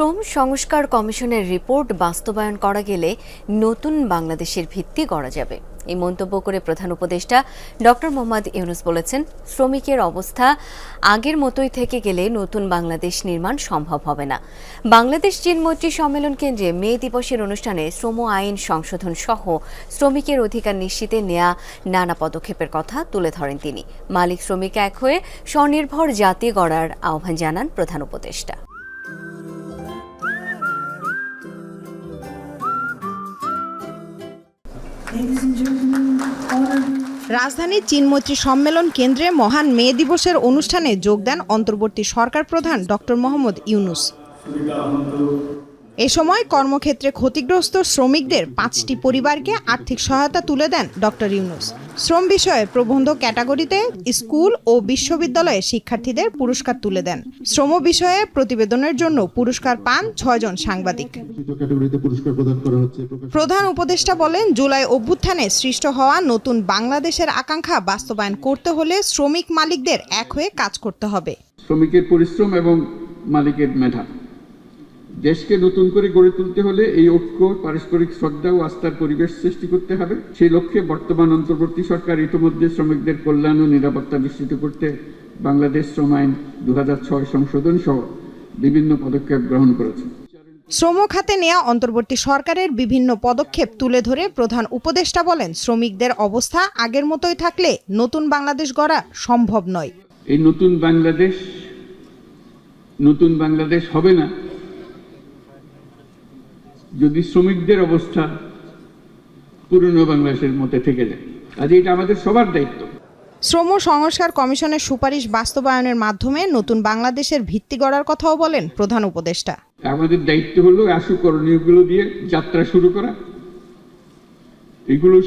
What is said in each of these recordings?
শ্রম সংস্কার কমিশনের রিপোর্ট বাস্তবায়ন করা গেলে নতুন বাংলাদেশের ভিত্তি গড়া যাবে। এই মন্তব্য করে প্রধান উপদেষ্টা ডক্টর মোহাম্মদ ইউনুস বলেছেন, শ্রমিকের অবস্থা আগের মতোই থেকে গেলে নতুন বাংলাদেশ নির্মাণ সম্ভব হবে না। বাংলাদেশ চীন মৈত্রী সম্মেলন কেন্দ্রে মে দিবসের অনুষ্ঠানে শ্রম আইন সংশোধন সহ শ্রমিকের অধিকার নিশ্চিতে নেয়া নানা পদক্ষেপের কথা তুলে ধরেন তিনি। মালিক শ্রমিক এক হয়ে স্বনির্ভর জাতি গড়ার আহ্বান জানান প্রধান উপদেষ্টা। রাজধানীর চীনমৈত্রী সম্মেলন কেন্দ্রে মহান মে দিবসের অনুষ্ঠানে যোগ দেন অন্তর্বর্তী সরকার প্রধান ডক্টর মোহাম্মদ ইউনুস। এ সময় কর্মক্ষেত্রে ক্ষতিগ্রস্ত শ্রমিকদের পাঁচটি পরিবারকে আর্থিক সহায়তা তুলে দেন ডক্টর ইউনুস। শ্রম বিষয়ে প্রবন্ধ ক্যাটাগরিতে স্কুল ও বিশ্ববিদ্যালয়ে শিক্ষার্থীদের পুরস্কার তুলে দেন। শ্রম বিষয়ে প্রতিবেদনের জন্য পুরস্কার পান ছয়জন সাংবাদিক। প্রধান উপদেষ্টা বলেন জুলাই অভ্যুত্থানে সৃষ্ট হওয়া নতুন বাংলাদেশের আকাঙ্ক্ষা বাস্তবায়ন করতে হলে শ্রমিক মালিকদের এক হয়ে কাজ করতে হবে। শ্রমিকের পরিশ্রম এবং মালিকের মেধা। দেশকে নতুন করে গড়ে তুলতে হলে এই ঐক্য পারস্পরিক শ্রদ্ধা ও আস্থার পরিবেশ সৃষ্টি করতে হবে। সেই লক্ষ্যে বর্তমান অন্তর্বর্তী সরকার ইতিমধ্যে শ্রমিকদের কল্যাণ ও নিরাপত্তা নিশ্চিত করতে বাংলাদেশ শ্রম আইন দুই হাজার ছয় সংশোধন সহ বিভিন্ন পদক্ষেপ গ্রহণ করেছে। শ্রম খাতে নেওয়া অন্তর্বর্তী সরকারের বিভিন্ন পদক্ষেপ তুলে ধরে প্রধান উপদেষ্টা বলেন শ্রমিকদের অবস্থা আগের মতোই থাকলে নতুন বাংলাদেশ গড়া সম্ভব নয়। এই নতুন বাংলাদেশ নতুন বাংলাদেশ হবে না। যদি শ্রমিকদের অবস্থা পুরনো বাংলাদেশের মধ্যে থেকে যায়। কাজে এটা আমাদের সবার দায়িত্ব। শ্রম সংস্কার কমিশনের সুপারিশ বাস্তবায়নের মাধ্যমে নতুন বাংলাদেশের ভিত্তি গড়ার কথাও বলেন প্রধান উপদেষ্টা। আমাদের দায়িত্ব হলো আশু করণীয়গুলো দিয়ে যাত্রা শুরু করা। এগুলো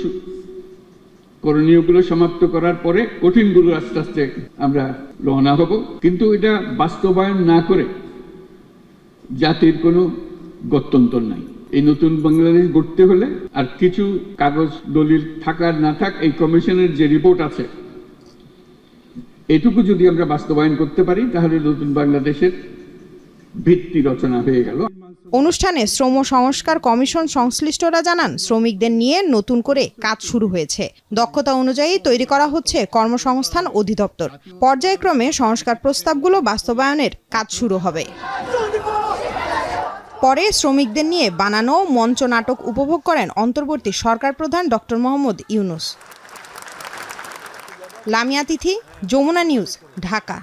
করণীয়গুলো সমাপ্ত করার পরে কঠিনগুলো আস্তে আস্তে আমরা রওনা হব। কিন্তু এটা বাস্তবায়ন না করে জাতির কোনো গত্যন্তর নাই। এই নতুন বাংলাদেশ গড়তে হলে আর কিছু কাগজ দলিল থাকার না থাক, এই কমিশনের যে রিপোর্ট আছে, এটুকু যদি আমরা বাস্তবায়ন করতে পারি, তাহলে নতুন বাংলাদেশের ভিত্তি রচনা হয়ে গেল। অনুষ্ঠানে শ্রম সংস্কার কমিশন সংশ্লিষ্টরা জানান, শ্রমিকদের নিয়ে নতুন করে কাজ শুরু হয়েছে। দক্ষতা অনুযায়ী তৈরি করা হচ্ছে কর্মসংস্থান অধিদপ্তর। পর্যায়ক্রমে সংস্কার প্রস্তাবগুলো বাস্তবায়নের কাজ শুরু হবে। পরে শ্রমিকদের নিয়ে বানানো মঞ্চ নাটক উপভোগ করেন অন্তর্বর্তী সরকার প্রধান ডক্টর মোহাম্মদ ইউনুস। লামিয়া তিথি, যমুনা নিউজ, ঢাকা।